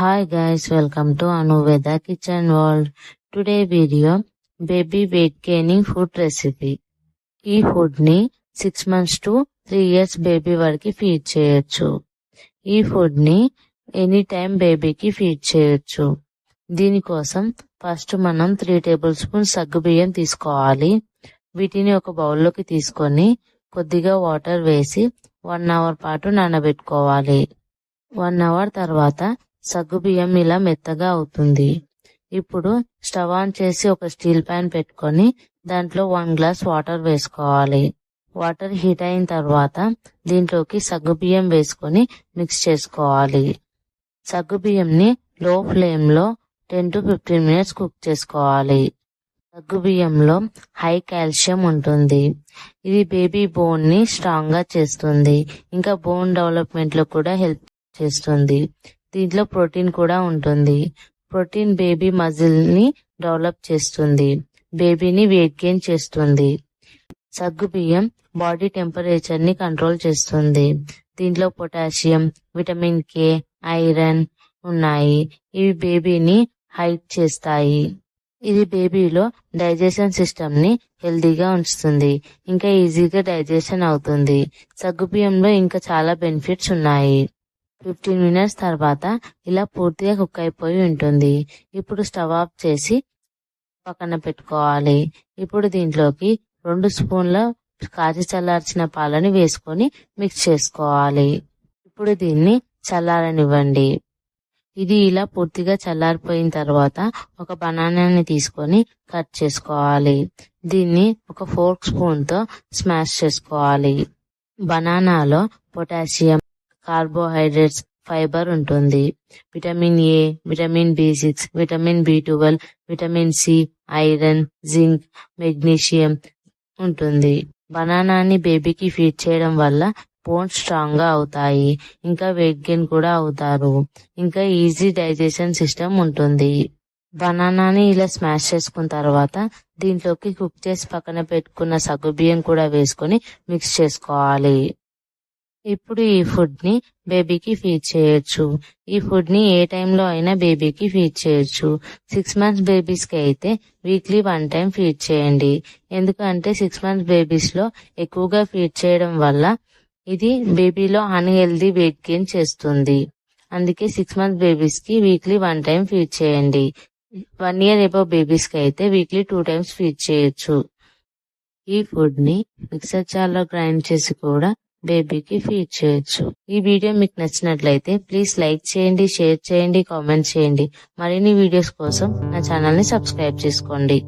Hi guys, welcome to Anuveda Kitchen World. Today video baby weight gaining food recipe. ఈ ఫుడ్ని six months to three years baby వరకు feed చేయొచ్చు ఈ ఫుడ్ని any time బేబీకి feed చేయొచ్చు దీనికోసం ఫస్ట్ మనం త్రీ టేబుల్ స్పూన్ సగ్గు బియ్యం తీసుకోవాలి వీటిని ఒక బౌల్లోకి తీసుకొని కొద్దిగా వాటర్ వేసి వన్ అవర్ పాటు నానబెట్టుకోవాలి వన్ అవర్ తర్వాత సగ్గుబియ్యం ఇలా మెత్తగా అవుతుంది. ఇప్పుడు స్టవ్ ఆన్ చేసి ఒక స్టీల్ ప్యాన్ పెట్టుకొని దాంట్లో వన్ గ్లాస్ వాటర్ వేసుకోవాలి. వాటర్ హీట్ అయిన తర్వాత దీంట్లోకి సగ్గుబియ్యం వేసుకొని మిక్స్ చేసుకోవాలి. సగ్గుబియ్యంని లో ఫ్లేమ్లో ten to fifteen minutes cook చేసుకోవాలి. సగ్గుబియ్యంలో హై కాల్షియం ఉంటుంది. ఇది బేబీ బోన్ని స్ట్రాంగ్గా చేస్తుంది. ఇంకా బోన్ డెవలప్మెంట్లో కూడా హెల్ప్ చేస్తుంది. దీంట్లో ప్రోటీన్ కూడా ఉంటుంది. ప్రోటీన్ బేబీ మజిల్ని డెవలప్ చేస్తుంది. బేబీని వెయిట్ గెయిన్ చేస్తుంది. సగ్గు బియ్యం బాడీ టెంపరేచర్ని కంట్రోల్ చేస్తుంది. దీంట్లో పొటాషియం విటమిన్ కే ఐరన్ ఉన్నాయి. ఇవి బేబీని హైట్ చేస్తాయి. ఇది బేబీలో డైజెషన్ సిస్టమ్ని హెల్దీగా ఉంచుతుంది. ఇంకా ఈజీగా డైజెషన్ అవుతుంది. సగ్గుబియ్యంలో ఇంకా చాలా బెనిఫిట్స్ ఉన్నాయి. ఫిఫ్టీన్ మినిట్స్ తర్వాత ఇలా పూర్తిగా కుక్ అయిపోయి ఉంటుంది. ఇప్పుడు స్టవ్ ఆఫ్ చేసి పక్కన పెట్టుకోవాలి. ఇప్పుడు దీంట్లోకి రెండు స్పూన్ల కాచి చల్లార్చిన పాలని వేసుకొని మిక్స్ చేసుకోవాలి. ఇప్పుడు దీన్ని చల్లారనివ్వండి. ఇది ఇలా పూర్తిగా చల్లారిపోయిన తర్వాత ఒక బనానాని తీసుకొని కట్ చేసుకోవాలి. దీన్ని ఒక ఫోర్క్ స్పూన్తో స్మాష్ చేసుకోవాలి. బనానాలో పొటాషియం కార్బోహైడ్రేట్స్ ఫైబర్ ఉంటుంది. Vitamin A vitamin B six vitamin B twelve vitamin C iron zinc magnesium ఉంటుంది. బనానాని బేబీకి ఫీడ్ చేయడం వల్ల బోన్స్ స్ట్రాంగ్గా అవుతాయి. ఇంకా వెయిట్ గెయిన్ కూడా అవుతారు. ఇంకా ఈజీ డైజెషన్ సిస్టమ్ ఉంటుంది. బనానాని ఇలా స్మాష్ చేసుకున్న తర్వాత దీంట్లోకి కుక్ చేసి పక్కన పెట్టుకున్న సగ్గుబియ్యం కూడా వేసుకొని మిక్స్ చేసుకోవాలి. ఇప్పుడు ఈ ఫుడ్ని బేబీకి ఫీడ్ చేయొచ్చు. ఈ ఫుడ్ని ఏ టైంలో అయినా బేబీకి ఫీడ్ చేయొచ్చు. సిక్స్ మంత్స్ బేబీస్కి అయితే వీక్లీ వన్ టైం ఫీడ్ చేయండి. ఎందుకంటే సిక్స్ మంత్స్ బేబీస్లో ఎక్కువగా ఫీడ్ చేయడం వల్ల ఇది బేబీలో అన్హెల్దీ వెయిట్ గెయిన్ చేస్తుంది. అందుకే సిక్స్ మంత్స్ బేబీస్కి వీక్లీ వన్ టైం ఫీడ్ చేయండి. వన్ ఇయర్ ఎబో బేబీస్కి అయితే వీక్లీ టూ టైమ్స్ ఫీడ్ చేయొచ్చు. ఈ ఫుడ్ని మిక్సర్ జార్లో గ్రైండ్ చేసి కూడా బేబీకి ఫీడ్ చేయొచ్చు. ఈ వీడియో మీకు నచ్చినట్లయితే ప్లీజ్ లైక్ చేయండి షేర్ చేయండి కామెంట్ చేయండి. మరిన్ని వీడియోస్ కోసం నా ఛానల్ని సబ్స్క్రైబ్ చేసుకోండి.